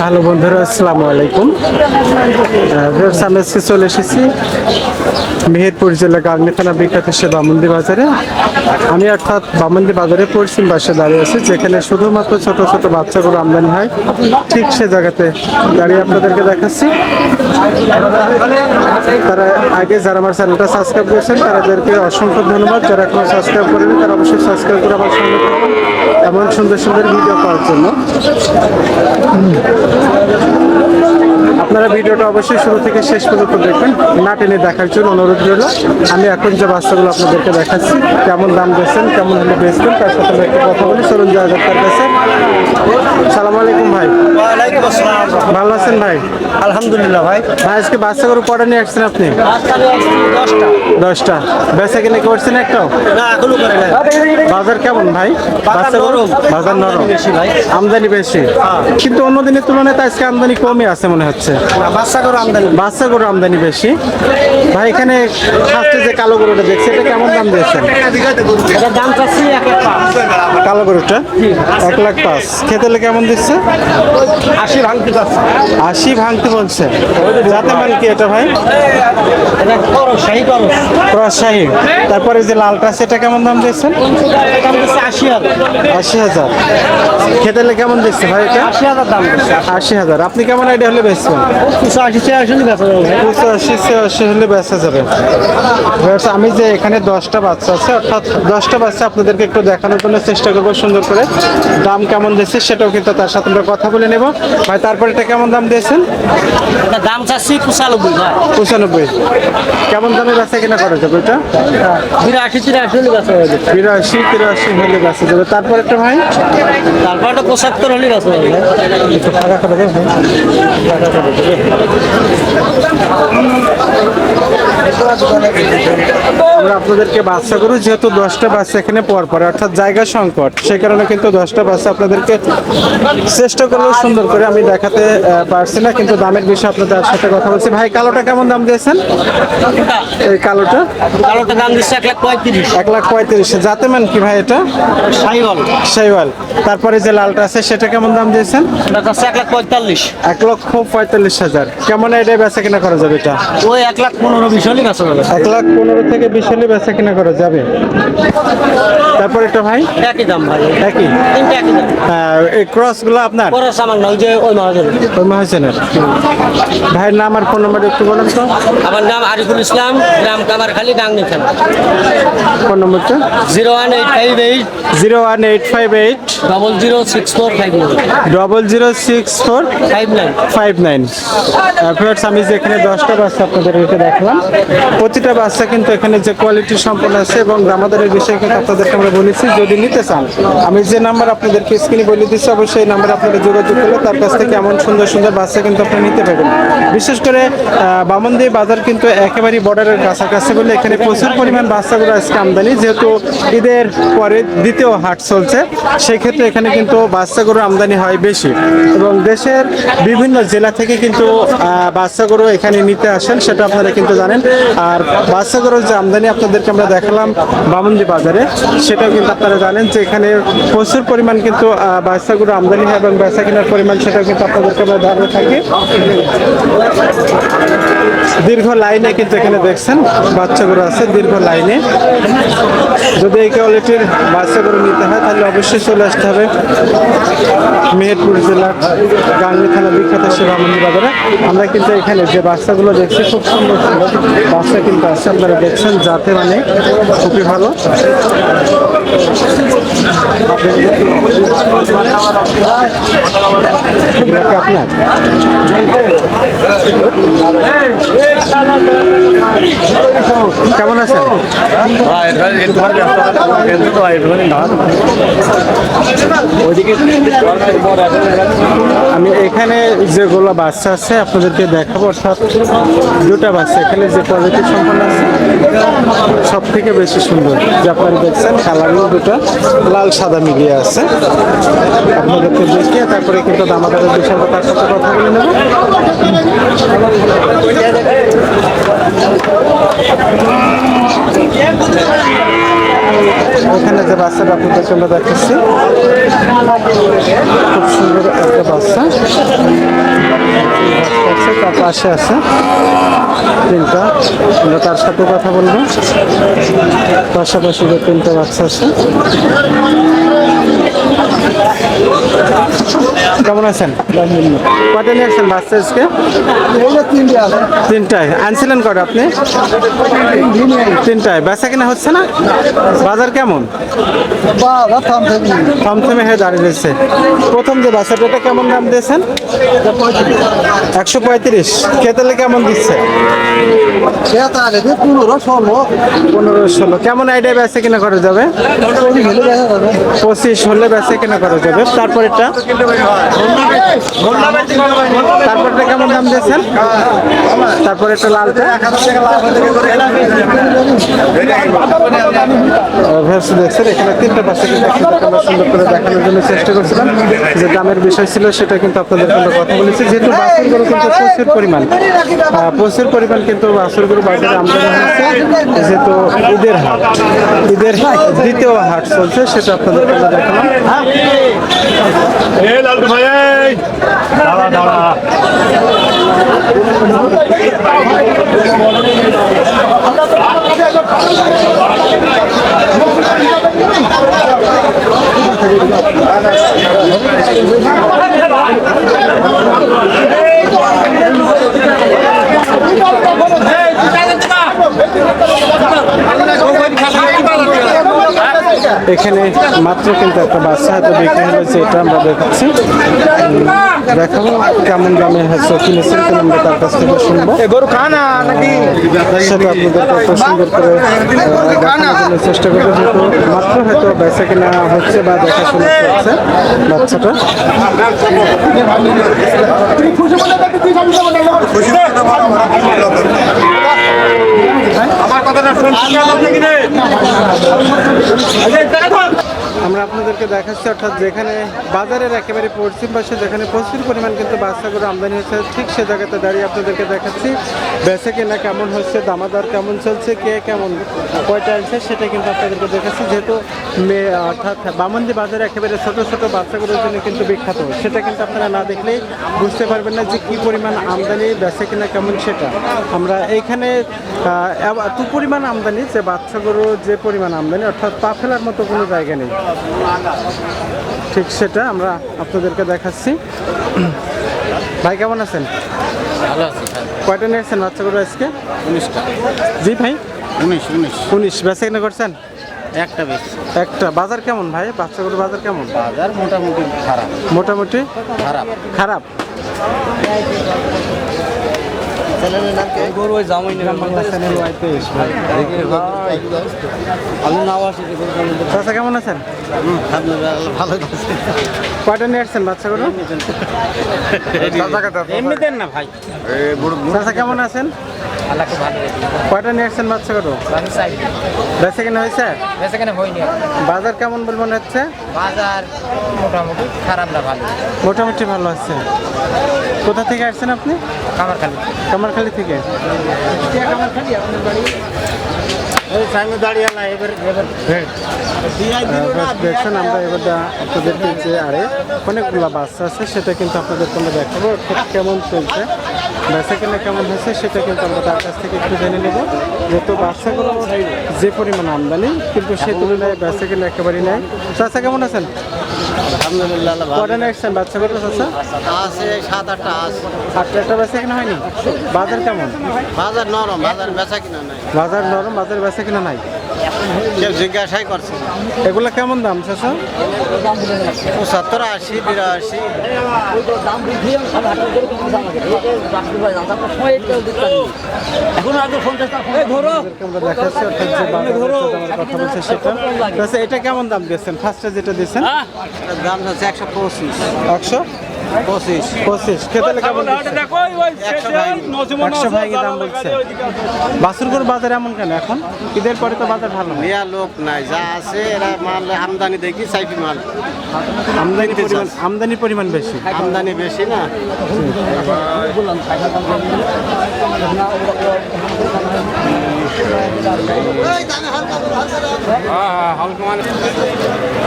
Hello বন্ধুরা, আসসালামু আলাইকুম। আমি আজকে চলে এসেছি মেহেরপুর জেলা গাংনি থানা বিখ্যাত সে বামন্দি বাজারে। আমি অর্থাৎ বামন্দি বাজারে পশ্চিম পাশে দাঁড়িয়ে আছি, যেখানে শুধুমাত্র ছোট ছোট বাচ্চাগুলো আমদানি হয়। ঠিক সে জায়গাতে দাঁড়িয়ে আপনাদেরকে দেখাচ্ছি। তারা আগে যারা আমার চ্যানেলটা সাবস্ক্রাইব করেছেন, তাদেরকে অসংখ্য ধন্যবাদ। যারা এখনও সাবস্ক্রাইব করেনি তারা অবশ্যই সাবস্ক্রাইব করে আমার সঙ্গে এমন সুন্দর সুন্দর ভিডিও পাওয়ার জন্য। আপনারা ভিডিওটা অবশ্যই শুরু থেকে শেষ পর্যন্ত দেখবেন। না টেনে দেখার জন্য অনুরোধ রইল। আমি এখন যে বাচ্চাগুলো আপনাদেরকে দেখাচ্ছি, কেমন দাম দিয়েছেন, কেমন হলে বেচবেন, তার সাথে একটু কথা বলি। চলুন যাওয়া যাক তার কাছে। সালাম আলাইকুম ভাই। ভালো আছেন ভাই? আলহামদুলিল্লাহ ভাই। ভাই আজকে বাচ্চাগুলো কটা নিয়ে আসছেন আপনি? দশটা। বেচা কিনে করছেন একটাও? বাজার কেমন ভাই? নরম। বাজার নরম। বেশি ভাই। আমদানি বেশি। কিন্তু অন্য দিনের তুলনায় তো আজকে আমদানি কমই আছে মনে হচ্ছে। বাচ্চা করে আমদানি। বাচ্চা গরু আমদানি বেশি। ভাই এখানে ফার্স্টে যে কালো গরুটা দেখছি এটা কেমন দাম দিয়েছেন? দাম চাচ্ছি কালো গরুটা? এক লাখ পাঁচ। খেতে কেমন দিচ্ছে? আশি ভাঙতে চাচ্ছি। আশি ভাঙতে বলছে। যাতে মান কি এটা ভাই? রাজশাহী তারপরে যে লালটা সেটা কেমন দাম দিচ্ছেন দাম আশি হাজার। আশি হাজার। খেতে হলে কেমন দিচ্ছে ভাই এটা? আশি হাজার দাম আশি হাজার। আপনি কেমন আইডিয়া হলে বেচবেন? আশি চেয়ে আসলে বেচা যাবে। আশি আশি হলে বেচা যাবে। আমি যে এখানে দশটা বাচ্চা আছে অর্থাৎ দশটা বাচ্চা আপনাদেরকে একটু দেখানোর জন্য চেষ্টা করব সুন্দর করে। দাম কেমন দিচ্ছে সেটাও কিন্তু তার সাথে আমরা কথা বলে নেব। ভাই তারপর এটা কেমন দাম দিয়েছেন? দাম চাচ্ছি পঁচানব্বই ভাই। পঁচানব্বই। কেমন দামে বেচা কিনা করা যাবে এটা? বিরাশি তিরাশি হলে বেচা যাবে বিরাশি তিরাশি হলে বেচা যাবে। তারপর একটা ভাই? তারপর একটা পঁচাত্তর হলে বেচা যাবে ভাই। একটু ফাঁকা করে দেবে আমরা আপনাদেরকে বাচ্চা গরু যেহেতু দশটা বাচ্চা এখানে পর পর অর্থাৎ জায়গা সংকট সেই কারণে কিন্তু দশটা বাচ্চা আপনাদেরকে চেষ্টা করলেও সুন্দর করে আমি দেখাতে পারছি না কিন্তু দামের বিষয়ে আপনাদের সাথে কথা বলছি। ভাই কালোটা কেমন দাম দিয়েছেন? এই কালোটা? কালোটা দাম দিচ্ছে এক লাখ পঁয়ত্রিশ। এক লাখ পঁয়ত্রিশ। যাতে মান কি ভাই এটা? সাইবল শাইওয়াল তারপরে যে লালটা আছে সেটা কেমন দাম দিয়েছেন? এক লাখ পঁয়তাল্লিশ। এক লক্ষ পঁয়তাল্লিশ হাজার। কেমন এটা বেচা কিনা করা যাবে এটা? ওই এক লাখ পনেরো বিশ হলে বেচা যাবে। এক লাখ পনেরো থেকে বিশ হলে বেচা কিনা করা যাবে। তারপর একটা ভাই? একই দাম ভাই। একই? তিনটে একই দাম। এই ক্রসগুলো আপনার? ক্রস আমার না ওই যে ওই মহাজন ওই মহাজনের। ভাইয়ের নাম আর ফোন নাম্বার একটু বলেন তো। আমার নাম আরিফুল ইসলাম গ্রাম কামারখালী ডাংনি থানা। ফোন নম্বরটা? Zero one eight five eight. Zero one eight five eight. Double zero six four five nine. Double zero six four five nine. Five nine. Friends আমি যে এখানে দশটা বাচ্চা আপনাদেরকে দেখলাম প্রতিটা বাচ্চা কিন্তু এখানে যে কোয়ালিটি সম্পন্ন আছে এবং আমাদের এই বিষয়ে কিন্তু আপনাদেরকে আমরা বলেছি, যদি নিতে চান, আমি যে নাম্বার আপনাদেরকে স্ক্রিনে বলে দিচ্ছি, অবশ্যই এই নাম্বারে আপনারা যোগাযোগ করলে তার কাছ থেকে এমন সুন্দর সুন্দর বাচ্চা কিন্তু আপনি নিতে পারবেন। বিশেষ করে বামনদি বাজার কিন্তু একেবারেই বর্ডারের কাছাকাছি বলে এখানে প্রচুর পরিমাণ বাচ্চাগুলো আজকে আমদানি, যেহেতু ঈদের পরে দ্বিতীয় হাট চলছে সেই ক্ষেত্রে এখানে কিন্তু বাচ্চাগুলো আমদানি হয় বেশি। এবং দেশের বিভিন্ন জেলা থেকে কিন্তু বাচ্চাগুলো এখানে নিতে আসেন, সেটা আপনারা কিন্তু জানেন। আর বাচ্চাগুলোর যে আমদানি আপনাদেরকে আমরা দেখালাম বামন্দি বাজারে সেটাও কিন্তু আপনারা জানেন যে এখানে প্রচুর পরিমাণ কিন্তু বাচ্চাগুলো আমদানি হয় এবং বেচা কেনার পরিমাণ সেটাও কিন্তু আপনাদেরকে আমরা ধারণা থাকি। দীর্ঘ লাইনে কিন্তু এখানে দেখছেন, বাচ্চাগুলো আছে দীর্ঘ লাইনে। যদি এই কোয়ালিটির বাচ্চাগুলো নিতে হয়, তাহলে অবশ্যই চলে আসতে হবে মেহেরপুর জেলার গাঙ্গি থানা বিখ্যাত সেবামন্দি বাজারে আমরা কিন্তু এখানে যে বাচ্চাগুলো দেখছি, খুব সুন্দর সুন্দর বাচ্চা কিন্তু আছে। আপনারা দেখছেন যাতে মানে খুবই ভালো। কেমন আছেন? আমি এখানে যেগুলো বাচ্চা আছে, আপনাদেরকে দেখাবো, অর্থাৎ দুটা বাচ্চা। এখানে যে কোয়ালিটি সম্পন্ন আছে সব থেকে বেশি সুন্দর। যে আপনারা দেখছেন কালারগুলো দুটো লাল সাদা মিলিয়ে আছে। আপনাদেরকে দেখিয়ে তারপরে কিন্তু দামাদারের বিষয়ে তার সাথে কথা বলে নেব। এখানে যে বাচ্চাটা আপনাদের জন্য দেখাচ্ছি খুব সুন্দর একটা বাচ্চা। তার পাশে আছে, তিনটা। আমরা তার সাথে কথা বলব। পাশাপাশি যে তিনটা বাচ্চা আছে কেমন আছেন? কটা নিয়ে আসছেন বাচ্চা আজকে? তিনটায়। আনছিলেন কটা আপনি? তিনটায়। বেচা কিনা হচ্ছে না? বাজার কেমন? থমথমে হয়ে দাঁড়িয়ে রয়েছে। প্রথম যে বাচ্চাটা কেমন দাম দিয়েছেন? একশো পঁয়ত্রিশ। খেতেলে কেমন দিচ্ছে? পনেরো ষোলো। পনেরো ষোলো কেমন আইডিয়া বেচা কিনা করা যাবে? পঁচিশ হলে বেচা কিনা করা যাবে। তারপরেরটা? তারপরটা কেমন দাম দিয়েছেন? তারপরে একটা লালটা ভেস দেখছেন, এখানে তিনটা পাশে কিন্তু আমরা সুন্দর করে দেখানোর জন্য চেষ্টা করছিলাম। যে দামের বিষয় ছিল, সেটা কিন্তু আপনাদের কিন্তু কথা বলেছি। যেহেতু বাছুরগুলো কিন্তু প্রচুর পরিমাণ প্রচুর পরিমাণ কিন্তু বাছুরগুলো বাজারে আমদানি হয়েছে যেহেতু ঈদের হাট, ঈদের দ্বিতীয় হাট চলছে, সেটা আপনাদের আমরা দেখালাম। এ লালটু ভাই দাঁড়া দাঁড়া। এখানে মাত্র কিন্তু একটা বাচ্চা হয়তো বিক্রি হয়েছে এটা আমরা দেখাচ্ছি। দেখাবো কেমন দামে হয়তো কিনেছেন কিনা আমরা তার কাছ থেকে শুনব। সেটা আপনাদের কত সুন্দর করে দেখানোর জন্য চেষ্টা করব যেহেতু মাত্র হয়তো বেচা কেনা হচ্ছে বা দেখাশোনা করছে বাচ্চাটা। আমার কথাটা শুনছি আমরা আপনাদেরকে দেখাচ্ছি, অর্থাৎ যেখানে বাজারের একেবারে পশ্চিম পাশে যেখানে প্রচুর পরিমাণ কিন্তু বাচ্চাগুলো আমদানি হচ্ছে, ঠিক সে জায়গাতে দাঁড়িয়ে আপনাদেরকে দেখাচ্ছি, বেচে কেনা কেমন হচ্ছে, দামাদার কেমন চলছে, কে কেমন কয়টা আছে সেটা কিন্তু আপনাদেরকে দেখাচ্ছি, যেহেতু অর্থাৎ বামন্দি বাজারে একেবারে ছোট ছোট বাচ্চাগুলোর জন্য কিন্তু বিখ্যাত, সেটা কিন্তু আপনারা না দেখলেই বুঝতে পারবেন না যে কী পরিমাণ আমদানি, বেচে কিনা কেমন সেটা। আমরা এইখানে এত পরিমাণ আমদানি, যে বাচ্চাগুলো যে পরিমাণ আমদানি, অর্থাৎ পা ফেলার মতো কোনো জায়গা নেই। ঠিক সেটা আমরা আপনাদেরকে দেখাচ্ছি। ভাই কেমন আছেন? ভালো আছি কয়টা নিয়েছেন বাচ্চাগুলো আজকে? উনিশটা। জি ভাই। উনিশ উনিশ। উনিশ। বেচা কিনা করছেন? একটা বেশ। একটা। বাজার কেমন ভাই? বাচ্চাগুলো বাজার কেমন? বাজার মোটামুটি খারাপ। মোটামুটি খারাপ। খারাপ। গরু ওই জামাই নেবেন আমি নাও আসি চাচা কেমন আছেন? ভালো কয়টা নিয়ে আসছেন বাচ্চাগুলো এমনিতে না ভাই। চাচা কেমন আছেন? আল্লাহকে ভালো কয়টা নিয়ে আসছেন বাচ্চাগুলো আমি চাই বেচা কিনা হয়েছে? হয়নি বাজার কেমন বলে মনে হচ্ছে? বাজার মোটামুটি খারাপ না ভালো। মোটামুটি ভালো আছে। কোথা থেকে আসছেন আপনি? কামার খালি কামারখালী থেকে। এবার এবার দেখছেন আমরা এবার আপনাদেরকে যে আরে অনেকগুলো বাচ্চা আছে সেটা কিন্তু আপনাদেরকে আমরা দেখাবো কেমন চলছে। বেচা কেনা কেমন হয়েছে সেটা কিন্তু আমরা তার কাছ থেকে একটু জেনে নেব। যেহেতু বাচ্চাগুলো যে পরিমাণ আমদানি কিন্তু সেই তুলনায় বেচা কেনা একেবারেই নাই। চাচা কেমন আছেন? আলহামদুলিল্লাহ কটা আছে? সাত আটটা আছে। আটটা একটা বেচা কেনা হয়নি? বাজার কেমন? বাজার নরম বাজার বেচা কিনা নাই। বাজার নরম বাজার বেচা কিনা নাই? কেউ জিজ্ঞাসাই করছে এগুলো কেমন দাম চাচা? পঁচাত্তর আশি বিরাশি। আচ্ছা এটা কেমন দাম দিয়েছেন? ফার্স্টে যেটা দিয়েছেন? দাম হচ্ছে একশো পঁচিশ। একশো? পঁচিশ। পঁচিশ। খেতে কেমন? একশো ভাই দাম বলছে। বাসুরগুর বাজার এমন কেন এখন? ঈদের পরে তো বাজার ভালো নেয়া লোক নাই যা আছে এরা মাল আমদানি দেখি সাইফি মাল। আমদানি পরিমাণ আমদানি পরিমাণ বেশি। আমদানি বেশি না?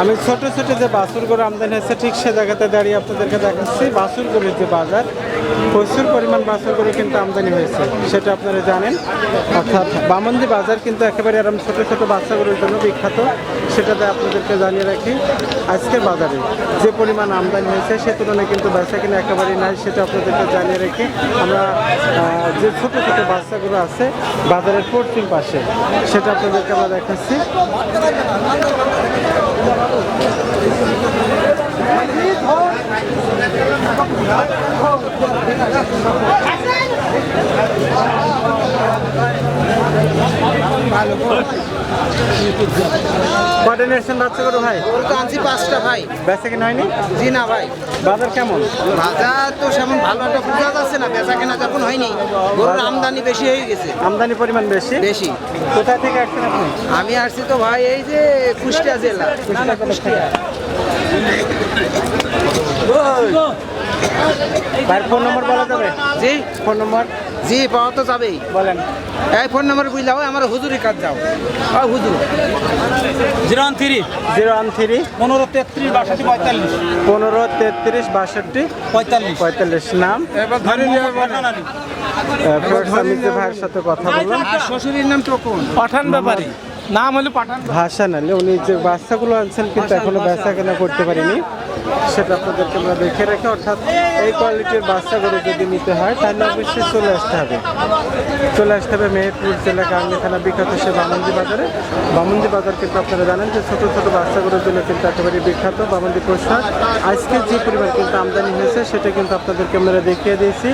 আমি ছোট ছোট যে বাসুরগুলো আমদানি হয়েছে, ঠিক সে জায়গাতে দাঁড়িয়ে আপনাদেরকে দেখাচ্ছি। বাসুরগুলির যে বাজার প্রচুর পরিমাণ বাছুরগুলো কিন্তু আমদানি হয়েছে, সেটা আপনারা জানেন। অর্থাৎ বামন্দি বাজার কিন্তু একেবারে এরকম ছোটো ছোটো বাচ্চাগুলোর জন্য বিখ্যাত, সেটাতে আপনাদেরকে জানিয়ে রাখি, আজকের বাজারে যে পরিমাণ আমদানি হয়েছে, সে তুলনায় কিন্তু বেচা কিনা একেবারেই নাই, সেটা আপনাদেরকে জানিয়ে রাখি। আমরা যে ছোটো ছোটো বাচ্চাগুলো আছে, বাজারের পশ্চিম পাশে, সেটা আপনাদেরকে আমরা দেখাচ্ছি। কটা নিয়েছেন বাচ্চাগুলো ভাই? তো আনছি পাঁচটা ভাই। বেচা কিনা হয়নি? জি না ভাই। বাজার কেমন? বাজার তো সেমন ভালো একটা বোঝা যাচ্ছে না বেচা কেনা যখন হয়নি গরুর আমদানি বেশি হয়ে গেছে। আমদানি পরিমাণ বেশি? বেশি। কোথা থেকে আসছেন আপনি? আমি আসছি তো ভাই এই যে কুষ্টিয়া জেলা। না কুষ্টিয়া। ভাই ফোন নম্বর বলা যাবে জি। ফোন নম্বর? জি পাওয়া তো যাবেই। বলেন। এই ফোন নাম্বার বুঝলাম আমার হুজুরি কাজ যাও। ও হুজুর। Zero one three. Zero one three. পনেরো তেত্রিশ বাষট্টি পঁয়তাল্লিশ। পনেরো তেত্রিশ বাষট্টি পঁয়তাল্লিশ। পঁয়তাল্লিশ নাম। ভাইয়ের সাথে কথা বললাম আর শ্বশুরের নাম টোকন পাঠান ব্যাপারী। নাম হলো পাঠান ভাষা নালে। উনি যে বাচ্চাগুলো আনছেন কিন্তু এখনও বেচা কেনা করতে পারিনি। সেটা আপনাদেরকে আমরা দেখে রাখি। অর্থাৎ এই কোয়ালিটির বাচ্চাগুলো যদি নিতে হয়, তাহলে অবশ্যই চলে আসতে হবে। চলে আসতে হবে মেহেরপুর জেলা কারণে থানা, বিখ্যাত সে বামন্দি বাজারে। বামন্দি বাজার কিন্তু আপনারা জানেন যে ছোটো ছোটো বাচ্চাগুলোর জন্য কিন্তু একেবারে বিখ্যাত বামন্দি পোশাক আজকে যে পরিমাণ কিন্তু আমদানি হয়েছে, সেটা কিন্তু আপনাদেরকে আমরা দেখিয়ে দিয়েছি।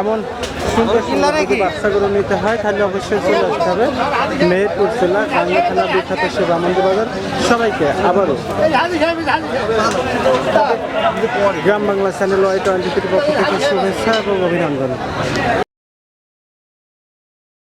এমন সুন্দর সুন্দর বাচ্চাগুলো নিতে হয় তাহলে অবশ্যই চলে আসতে হবে। মেহেরপুর জেলা কারণে থানা বিখ্যাত সে বাজার। সবাইকে আবারও Gram Bangla channel Y twenty পক্ষ থেকে শুভেচ্ছা এবং অভিনন্দন।